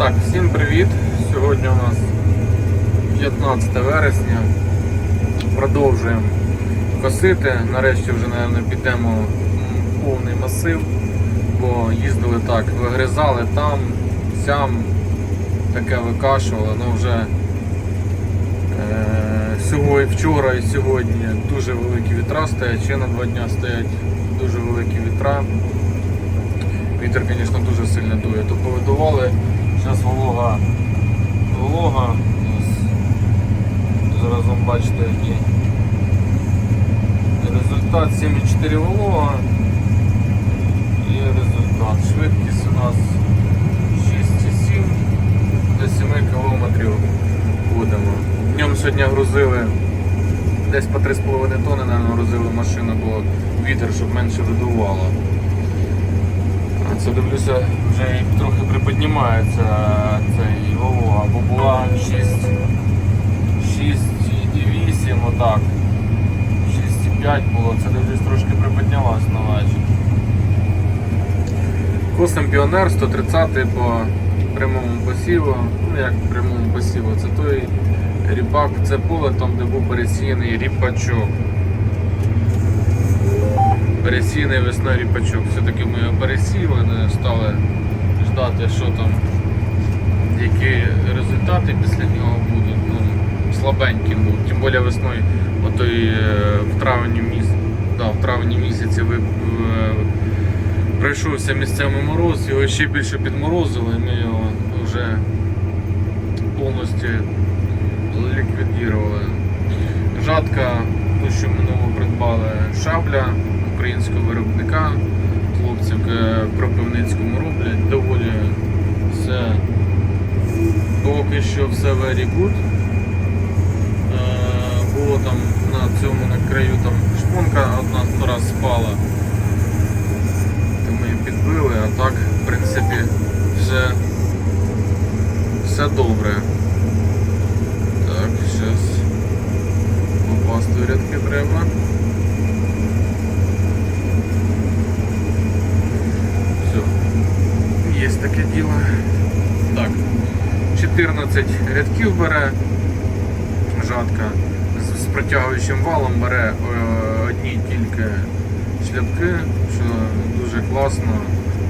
Так, всім привіт! Сьогодні у нас 15 вересня. Продовжуємо косити. Нарешті вже, мабуть, підемо м, повний масив, бо їздили так, вигризали там, сям, таке викашували, ну вже е, вчора і сьогодні дуже великі вітра стоять, ще на два дня стоять дуже великі вітра. Вітер, звісно, дуже сильно дує. То повидували. Зараз волога. Волога. Зараз вам бачите, який результат 7,4 волога. Є результат. Швидкість у нас 6,7 до 7 кілометрів будемо. Днем сьогодні грузили десь по 3,5 тонни, наверное, грузили машину, бо вітер, щоб менше видувало. Це дивлюся, і трохи приподнімається цей волога, бо була 6,8 отак. 6,5 було, це дивлюсь трошки приподнялась на вечір. Косим Піонер 130 по прямому посіву. Ну як прямому посіву, це той ріпак, це поле там, де був пересіяний ріпачок пересіяний весною ріпачок. Все-таки ми його пересіяли, не стали ждати, що там, які результати після нього будуть. Ну, слабенький був. Тим більше весною, отой е, в травні місяці, да, в травні місяці ви, е, прийшовся місцевий мороз, його ще більше підморозили, і ми його вже повністю ліквідували. Жатка, ту, що ми нову придбали, шабля українського виробника. Хлопці в Кропивницькому роблять. Доволі все поки що все very good. Е, Було там на цьому на краю там шпонка одна раз спала. Ми її підбили, а так, в принципі, все, все добре. Так, зараз попасти в рядки треба. Все. Є таке діло. Так. 14 рядків бере жатка. З, протягуючим валом бере е, одні тільки шляпки, що дуже класно.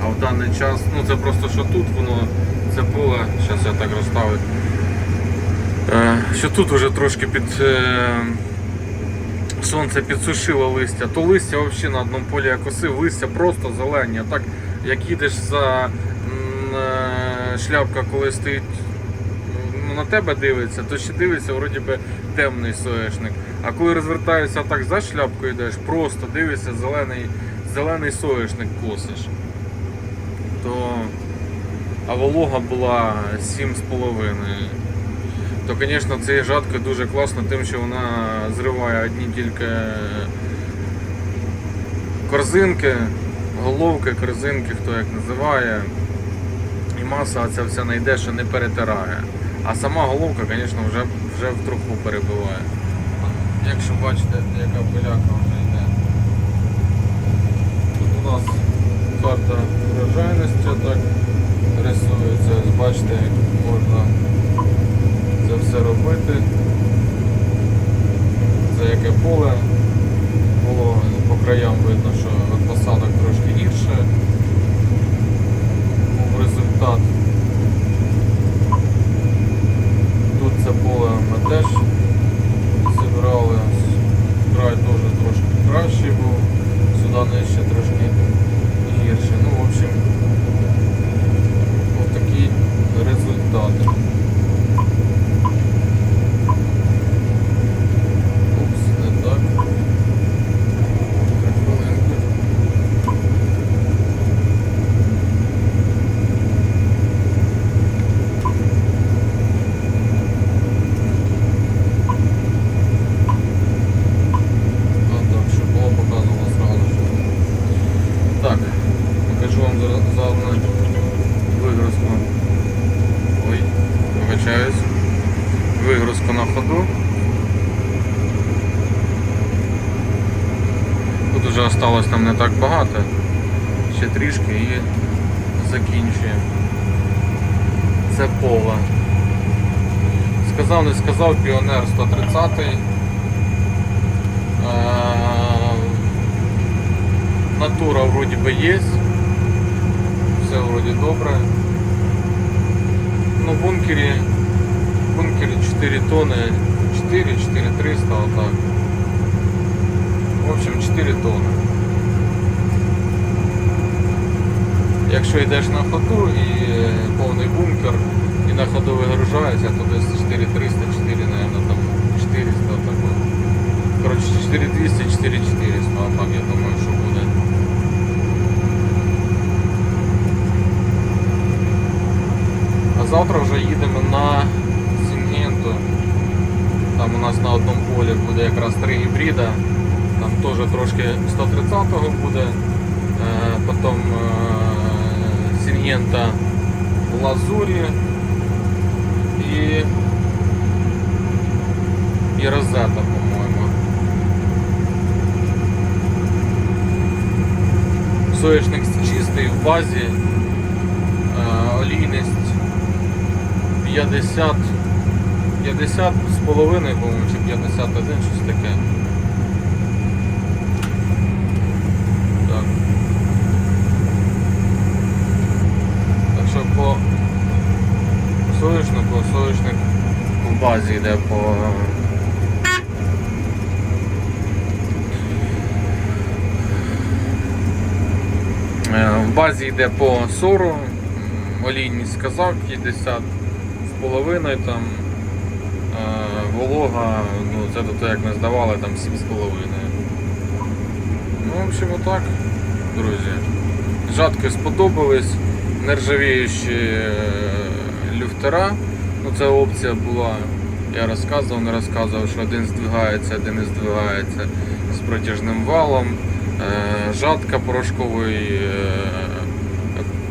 А в даний час, ну це просто що тут воно, це поле, зараз я так розставлю. Е, що тут вже трошки під е, сонце підсушило листя, то листя взагалі на одному полі я косив, листя просто зелені. А так як їдеш за шляпка, коли стоїть ну, на тебе дивиться, то ще дивиться, вроді би темний соєшник. А коли розвертаєшся так за шляпкою йдеш, просто дивишся, зелений, зелений соєшник косиш. То а волога була 7,5 то, звісно, ця жатка дуже класна тим, що вона зриває одні тільки корзинки, головки, корзинки, хто як називає. Маса ця вся не йде, що не перетирає. А сама головка, звісно, вже, вже в труху перебиває. Якщо бачите, яка пиляка вже йде. Тут у нас карта врожайності так рисується. Бачите, як можна це все робити. Це яке поле. Було по краям видно, що посадок трошки гірше. Був результат. Тут це поле ми теж зібрали. Край теж трошки кращий був. Сюди не ще трошки гірше. Ну, в общем, ось такі результати. Упс, не так. Так, хвилинку. А, так, щоб було показано зразу. що. Так, покажу вам зараз заодно вигрузку. Ой, вибачаюсь. Вигрузку на ходу. Тут вже осталось нам не так багато. Ще трішки і закінчуємо. це поле. Сказав, не сказав, піонер 130 Е, Натура вроді би є. Все вроді добре. Ну, бункері, бункері 4 тони, 4, 4300, отак. В общем, 4 тони. Якщо йдеш на ходу і е, повний бункер, і на ходу вигружається, то десь 4300, 4, наверное, там 400, так от. Коротше, 4200, 4400, а так я думаю, що буде. А завтра вже їдемо на Сінгенту. Там у нас на одному полі буде якраз три гібрида. Там теж трошки 130-го буде. Е, Потім Сінгента Лазурі і, і по-моєму. Соєшник чистий в базі, олійність 50, 50 з половиною, по-моєму, чи 51, щось таке. Так. Так що по соняшнику, соняшник в базі йде по Е, В базі йде по сору, м, олійність сказав 50 з половиною там е, волога, ну це до того як ми здавали, там 7 з половиною. Ну, в общем, отак, друзі. Жатки сподобались, нержавіючі е, люфтера. Ну, це опція була. Я розказував, не розказував, що один здвигається, один не здвигається з протяжним валом. Е, жатка порошкової е,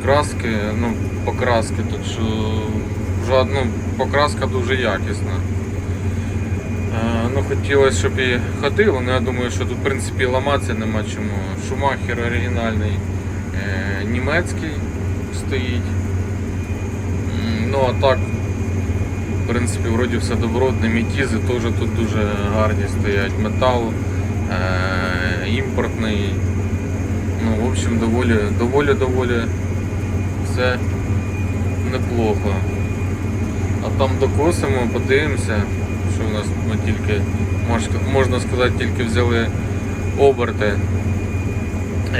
краски, ну, покраски, так що ну, покраска дуже якісна. Ну, хотілося, щоб і ходило, але я думаю, що тут в принципі ламатися нема чому. Шумахер оригінальний німецький стоїть. Ну а так, в принципі, вроді все добротне, мітізи теж тут дуже гарні стоять. Метал е, імпортний. Ну, в общем, доволі, доволі, доволі все неплохо. А там докосимо, подивимося, що у нас ми тільки, можна сказати, тільки взяли оберти.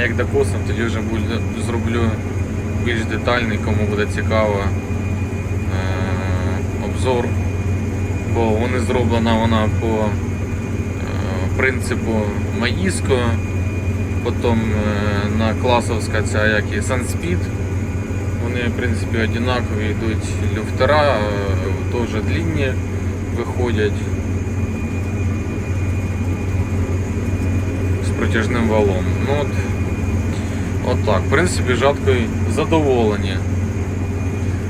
Як докосимо, тоді вже буде, зроблю більш детальний, кому буде цікаво е, обзор. Бо вони зроблена вона по е, принципу Маїско, потім е, на класовська ця як і Sunspeed. Вони в принципі однакові йдуть люфтера, теж длинні виходять з протяжним валом. Ну от, от так. В принципі, жаткою задоволені.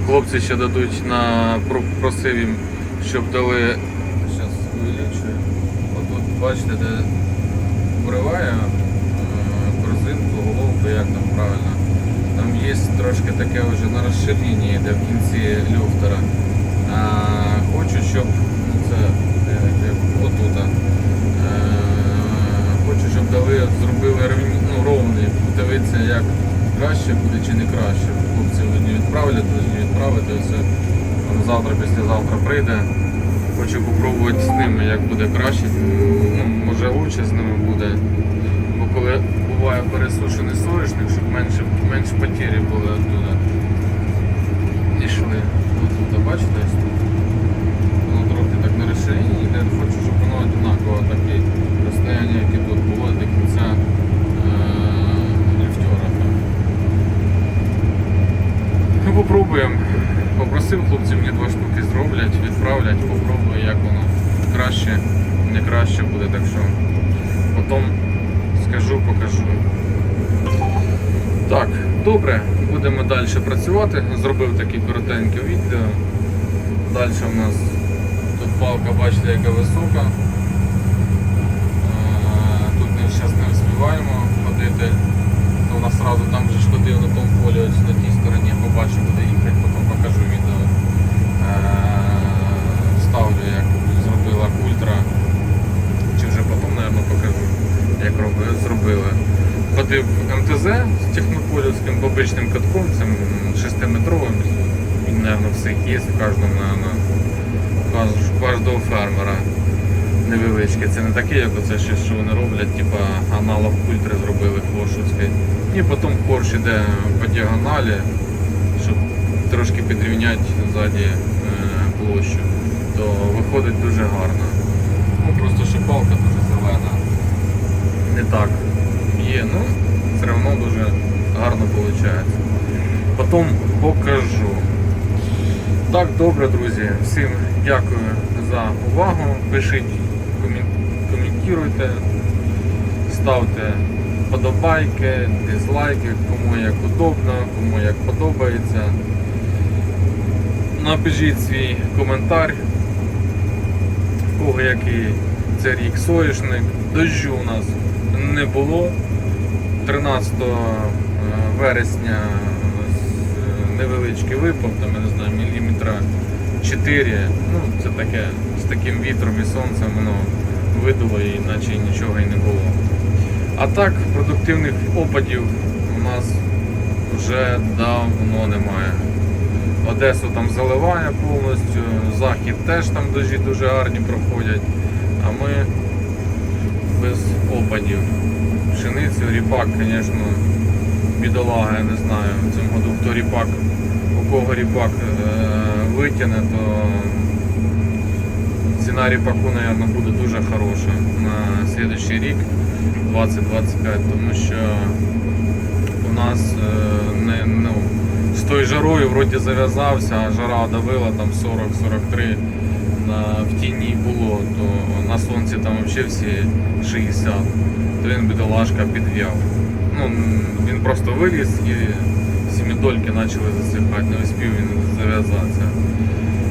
Хлопці ще дадуть на про- просив їм, щоб дали. Зараз увеличую. От тут бачите, де вриває е, корзинку, головку, як там правильно. Там є трошки таке вже на розширенні йде в кінці люфтера. А, хочу, щоб це де, де, отут. Е, хочу, щоб дали, зробили рівні, ровний, дивитися, як краще буде чи не краще. Хлопці одні відправлять, повинні відправити все. Завтра, післязавтра прийде. Хочу попробувати з ними, як буде краще. Ну, може краще з ними буде. Бо коли буває пересушений соняшник, щоб менше, менше потері були оттуда. Йшли. Отут, бачите? ось тут? Воно трохи так на розширенні йде. Хочу, щоб воно однаково таке розстояння, яке тут було до кінця е- ліфтера. Ну, попробуємо. Попросив хлопців мені два штуки зроблять, відправлять, попробую, як воно краще, не краще буде, так що потім скажу, покажу. Так, добре, будемо далі працювати. Зробив таке коротеньке відео. Далі в нас тут палка, бачите, яка висока. Е, Тут ми зараз не встигаємо ходити. То у нас одразу там же ж ходив на тому полі, ось на тій стороні, побачив, буде їхати, потім покажу відео. Ходив МТЗ з Технополівським бабичним катком, цим 6-метровим. Він, мабуть, всіх є, в кожному, кожного фермера невеличкий. Це не таке, як оце щось, що вони роблять, типа аналог культри зробили Хоршівський. І потім Хорш іде по діагоналі, щоб трошки підрівняти ззаді е, площу, то виходить дуже гарно. Ну просто що палка дуже зелена. Не так є, ну все одно дуже гарно виходить. Потім покажу. Так, добре, друзі. Всім дякую за увагу. Пишіть, коментуйте, ставте подобайки, дизлайки, кому як удобно, кому як подобається. Напишіть свій коментар, в кого який це рік соняшник. Дощу у нас не було. 13 вересня невеличкий випав, там, я не знаю, міліметра 4. Ну, це таке, з таким вітром і сонцем воно видуло і наче нічого і не було. А так, продуктивних опадів у нас вже давно немає. Одесу там заливає повністю, захід теж там дожі дуже гарні проходять, а ми без опадів. Пшеницю, ріпак, звісно, бідолага, я не знаю. В цьому году хто ріпак, у кого ріпак е, витягне, то ціна ріпаку, мабуть, буде дуже хороша на слідуючий рік 2025, тому що у нас е, не, ну, з тою жарою вроді зав'язався, а жара давила там 40-43 на, в тіні було, то на сонці там взагалі всі 60, то він бідолашка підв'яв. Ну, він просто виліз і сімідольки почали засихати, не успів він зав'язатися.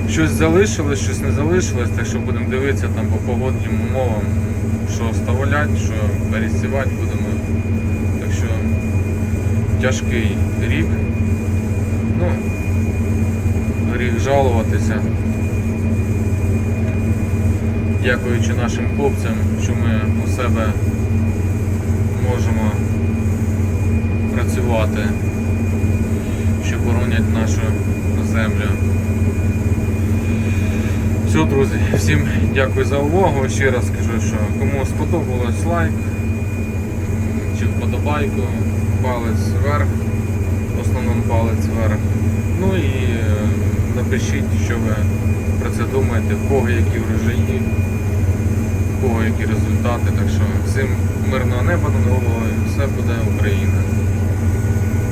Щось залишилось, щось не залишилось, так що будемо дивитися там по погодним умовам, що вставлять, що пересівати будемо. Так що тяжкий рік. Ну, гріх жалуватися. Дякуючи нашим хлопцям, що ми у себе можемо працювати, що боронять нашу землю. Все, друзі, всім дякую за увагу. Ще раз скажу, що кому сподобалось лайк чи вподобайку, палець вверх, в основному палець вверх. Ну і е, напишіть, що ви про це думаєте, в кого які врожаї, в кого які результати. Так що всім мирного неба над головою, все буде Україна.